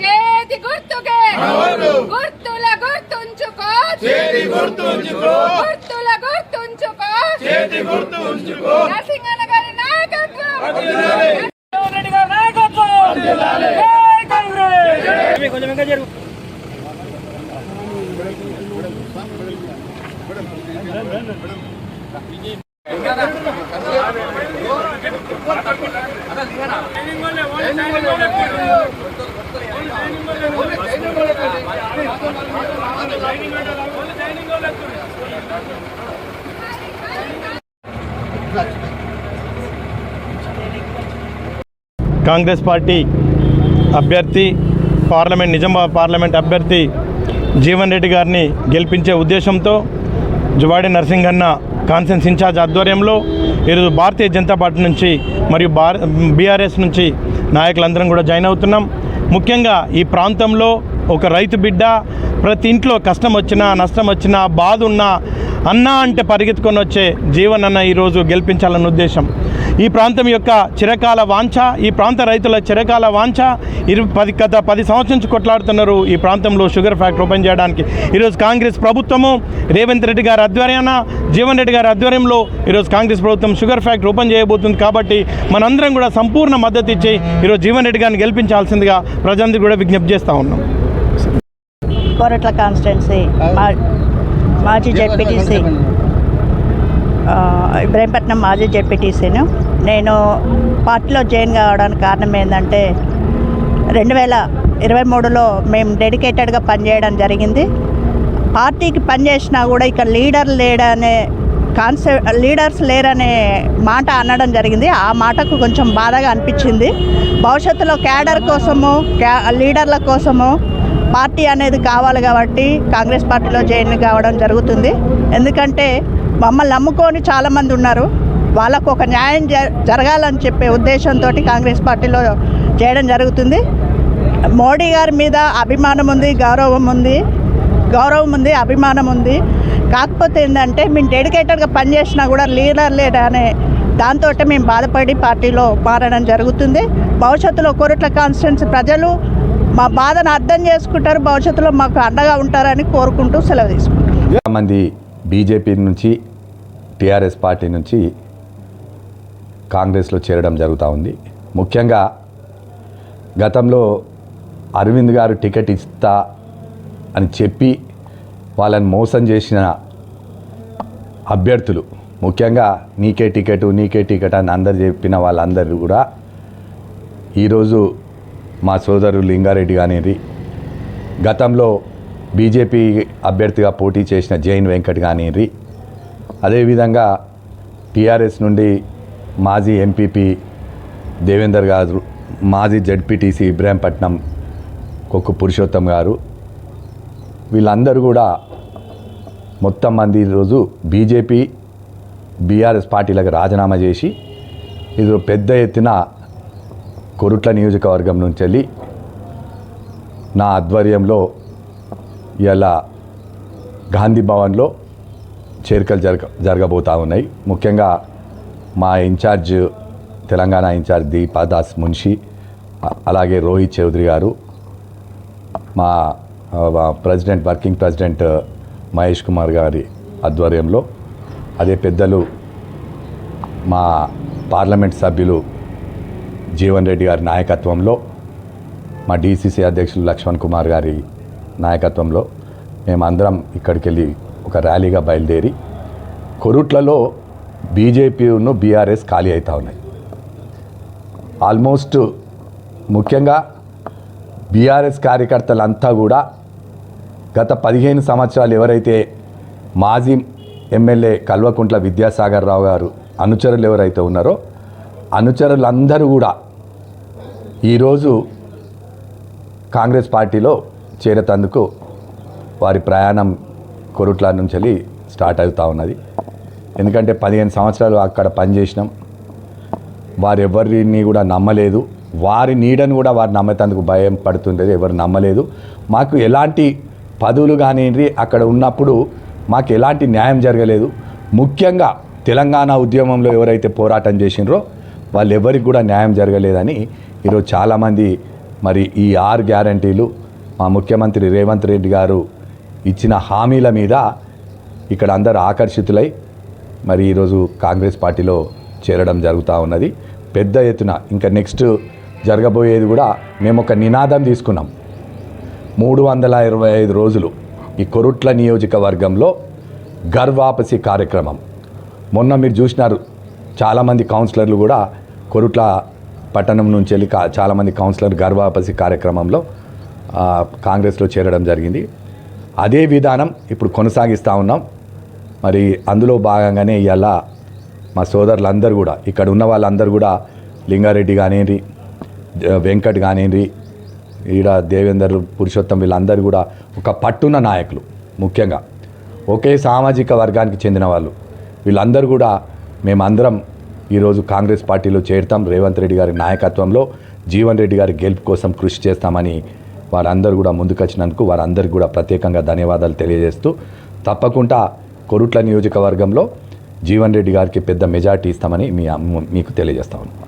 చేతి గుర్తుకే. గుర్తుల గుర్తుంచుకో. చేతి గుర్తుంచుకో. చేతి గుర్తుంచుకో నరసింహన గారి నాయకత్వం. రెడ్డి గారి నాయకత్వం. జై కాంగ్రెస్. కొంచెం ఇంకా జరుగు కాంగ్రెస్ పార్టీ అభ్యర్థి పార్లమెంట్ నిజామాబాద్ పార్లమెంట్ అభ్యర్థి జీవన్ రెడ్డి గారిని గెలిపించే ఉద్దేశంతో జువాడి నరసింహన్న కాన్సెన్స్ ఇన్ఛార్జ్ ఆధ్వర్యంలో ఈరోజు భారతీయ జనతా పార్టీ నుంచి మరియు భార బీఆర్ఎస్ నుంచి నాయకులందరం కూడా జాయిన్ అవుతున్నాం. ముఖ్యంగా ఈ ప్రాంతంలో ఒక రైతు బిడ్డ ప్రతి ఇంట్లో కష్టం వచ్చినా నష్టం వచ్చినా బాధ ఉన్నా అన్నా అంటే పరిగెత్తుకొని వచ్చే జీవన్ అన్న ఈరోజు గెలిపించాలన్న ఉద్దేశం. ఈ ప్రాంతం యొక్క చిరకాల వాంఛ ఈ ప్రాంత రైతుల చిరకాల వాంఛ. ఇరు పది గత పది సంవత్సరం నుంచి కొట్లాడుతున్నారు ఈ ప్రాంతంలో షుగర్ ఫ్యాక్టరీ ఓపెన్ చేయడానికి. ఈరోజు కాంగ్రెస్ ప్రభుత్వము రేవంత్ రెడ్డి గారి ఆధ్వర్యాన జీవన్ రెడ్డి గారి ఆధ్వర్యంలో ఈరోజు కాంగ్రెస్ ప్రభుత్వం షుగర్ ఫ్యాక్టరీ ఓపెన్ చేయబోతుంది కాబట్టి మనందరం కూడా సంపూర్ణ మద్దతు ఇచ్చి ఈరోజు జీవన్ రెడ్డి గారిని గెలిపించాల్సిందిగా ప్రజలందరికీ కూడా విజ్ఞప్తి చేస్తూ ఉన్నాం. కోరట్ల కాన్స్టిట్యున్సీ మా మాజీ జెడ్పీటీసీ ఇబ్రాహీంపట్నం మాజీ జెడ్పీటీసీను నేను పార్టీలో జాయిన్ కావడానికి కారణం ఏంటంటే రెండు వేల ఇరవై మూడులో మేము డెడికేటెడ్గా పనిచేయడం జరిగింది. పార్టీకి పనిచేసినా కూడా ఇక్కడ లీడర్ లేడనే కాన్సెప్ట్ లీడర్స్ లేరనే మాట అనడం జరిగింది. ఆ మాటకు కొంచెం బాధగా అనిపించింది. భవిష్యత్తులో క్యాడర్ కోసము క్యా లీడర్ల కోసము పార్టీ అనేది కావాలి కాబట్టి కాంగ్రెస్ పార్టీలో జాయిన్ కావడం జరుగుతుంది. ఎందుకంటే మమ్మల్ని నమ్ముకొని చాలామంది ఉన్నారు. వాళ్ళకు ఒక న్యాయం జ- జరగాలని చెప్పే ఉద్దేశంతో కాంగ్రెస్ పార్టీలో చేయడం జరుగుతుంది. మోడీ గారి మీద అభిమానం ఉంది గౌరవం ఉంది గౌరవం ఉంది అభిమానం ఉంది. కాకపోతే ఏంటంటే మేము డెడికేటెడ్గా పనిచేసినా కూడా లీడర్ లేడ్ అనే దాంతో మేము బాధపడి పార్టీలో మారడం జరుగుతుంది. భవిష్యత్తులో కోరుట్ల కాన్స్టిట్యున్సీ ప్రజలు మా బాధను అర్థం చేసుకుంటారు భవిష్యత్తులో మాకు అండగా ఉంటారని కోరుకుంటూ సెలవు తీసుకుంటాం మంది బీజేపీ నుంచి టీఆర్ఎస్ పార్టీ నుంచి కాంగ్రెస్లో చేరడం జరుగుతూ ఉంది. ముఖ్యంగా గతంలో అరవింద్ గారు టికెట్ ఇస్తా అని చెప్పి వాళ్ళని మోసం చేసిన అభ్యర్థులు ముఖ్యంగా నీకే టికెట్ నీకే టికెట్ అని అందరు చెప్పిన వాళ్ళందరూ కూడా ఈరోజు మా సోదరు లింగారెడ్డి కానివ్వండి గతంలో బీజేపీ అభ్యర్థిగా పోటీ చేసిన జైన్ వెంకట్ కానివ్వండి అదేవిధంగా టీఆర్ఎస్ నుండి మాజీ ఎంపీపీ దేవేందర్ గారు మాజీ జడ్పీటీసీ ఇబ్రాహీంపట్నం కొక్కు పురుషోత్తం గారు వీళ్ళందరూ కూడా మొత్తం మంది ఈరోజు బీజేపీ బీఆర్ఎస్ పార్టీలకు రాజీనామా చేసి ఇది పెద్ద ఎత్తున కొరుట్ల నియోజకవర్గం నుంచి వెళ్ళి నా ఆధ్వర్యంలో ఇలా గాంధీ భవన్లో చేరికలు జరగ జరగబోతూ ఉన్నాయి. ముఖ్యంగా మా ఇన్ఛార్జ్ తెలంగాణ ఇన్ఛార్జ్ దీపాదాస్ మున్షి అలాగే రోహిత్ చౌదరి గారు మా మా president working president Mahesh Kumar గారి ఆధ్వర్యంలో అదే పెద్దలు మా పార్లమెంట్ సభ్యులు జీవన్ రెడ్డి గారి నాయకత్వంలో మా డీసీసీ అధ్యక్షులు లక్ష్మణ్ కుమార్ గారి నాయకత్వంలో మేమందరం ఇక్కడికి వెళ్ళి ఒక ర్యాలీగా బయలుదేరి కొరుట్లలో బీజేపీను బీఆర్ఎస్ ఖాళీ అవుతూ ఉన్నాయి. ఆల్మోస్ట్ ముఖ్యంగా బీఆర్ఎస్ కార్యకర్తలంతా కూడా గత పదిహేను సంవత్సరాలు ఎవరైతే మాజీ ఎమ్మెల్యే కల్వకుంట్ల విద్యాసాగర్ రావు గారు అనుచరులు ఎవరైతే ఉన్నారో అనుచరులందరూ కూడా ఈరోజు కాంగ్రెస్ పార్టీలో చేరేతందుకు వారి ప్రయాణం కొరుట్ల నుంచి వెళ్ళి స్టార్ట్ అవుతూ ఉన్నది. ఎందుకంటే పదిహేను సంవత్సరాలు అక్కడ పనిచేసినాం. వారెవరిని కూడా నమ్మలేదు. వారి నీడను కూడా వారు నమ్మేందుకు భయం పడుతుండేది. ఎవరు నమ్మలేదు. మాకు ఎలాంటి పదవులు కానివ్వండి అక్కడ ఉన్నప్పుడు మాకు ఎలాంటి న్యాయం జరగలేదు. ముఖ్యంగా తెలంగాణ ఉద్యమంలో ఎవరైతే పోరాటం చేసినారో వాళ్ళు ఎవరికి కూడా న్యాయం జరగలేదని ఈరోజు చాలామంది మరి ఈ ఆరు గ్యారంటీలు మా ముఖ్యమంత్రి రేవంత్ రెడ్డి గారు ఇచ్చిన హామీల మీద ఇక్కడ అందరూ ఆకర్షితులై మరి ఈరోజు కాంగ్రెస్ పార్టీలో చేరడం జరుగుతూ ఉన్నది. పెద్ద ఎత్తున ఇంకా నెక్స్ట్ జరగబోయేది కూడా మేము ఒక నినాదం తీసుకున్నాం. మూడు వందల ఇరవై ఐదు రోజులు ఈ కొరుట్ల నియోజకవర్గంలో గర్వాపసి కార్యక్రమం. మొన్న మీరు చూసినారు చాలామంది కౌన్సిలర్లు కూడా కొరుట్ల పట్టణం నుంచి వెళ్ళి కా- చాలామంది కౌన్సిలర్ గర్వాపసి కార్యక్రమంలో కాంగ్రెస్లో చేరడం జరిగింది. అదే విధానం ఇప్పుడు కొనసాగిస్తూ ఉన్నాం. మరి అందులో భాగంగానే ఇవాళ మా సోదరులందరూ కూడా ఇక్కడ ఉన్న వాళ్ళందరూ కూడా లింగారెడ్డి కానివ్వండి వెంకట్ కానివ్వండి ఈడ దేవేందర్ పురుషోత్తం వీళ్ళందరూ కూడా ఒక పట్టున్న నాయకులు ముఖ్యంగా. ఒకే సామాజిక వర్గానికి చెందిన వాళ్ళు. వీళ్ళందరూ కూడా మేమందరం ఈరోజు కాంగ్రెస్ పార్టీలో చేరుతాం. రేవంత్ రెడ్డి గారి నాయకత్వంలో జీవన్ రెడ్డి గారి గెలుపు కోసం కృషి చేస్తామని వారందరూ కూడా ముందుకొచ్చినందుకు వారందరికీ కూడా ప్రత్యేకంగా ధన్యవాదాలు తెలియజేస్తూ తప్పకుండా కొరుట్ల నియోజకవర్గంలో జీవన్ రెడ్డి గారికి పెద్ద మెజార్టీ ఇస్తామని మీ మీకు తెలియజేస్తాను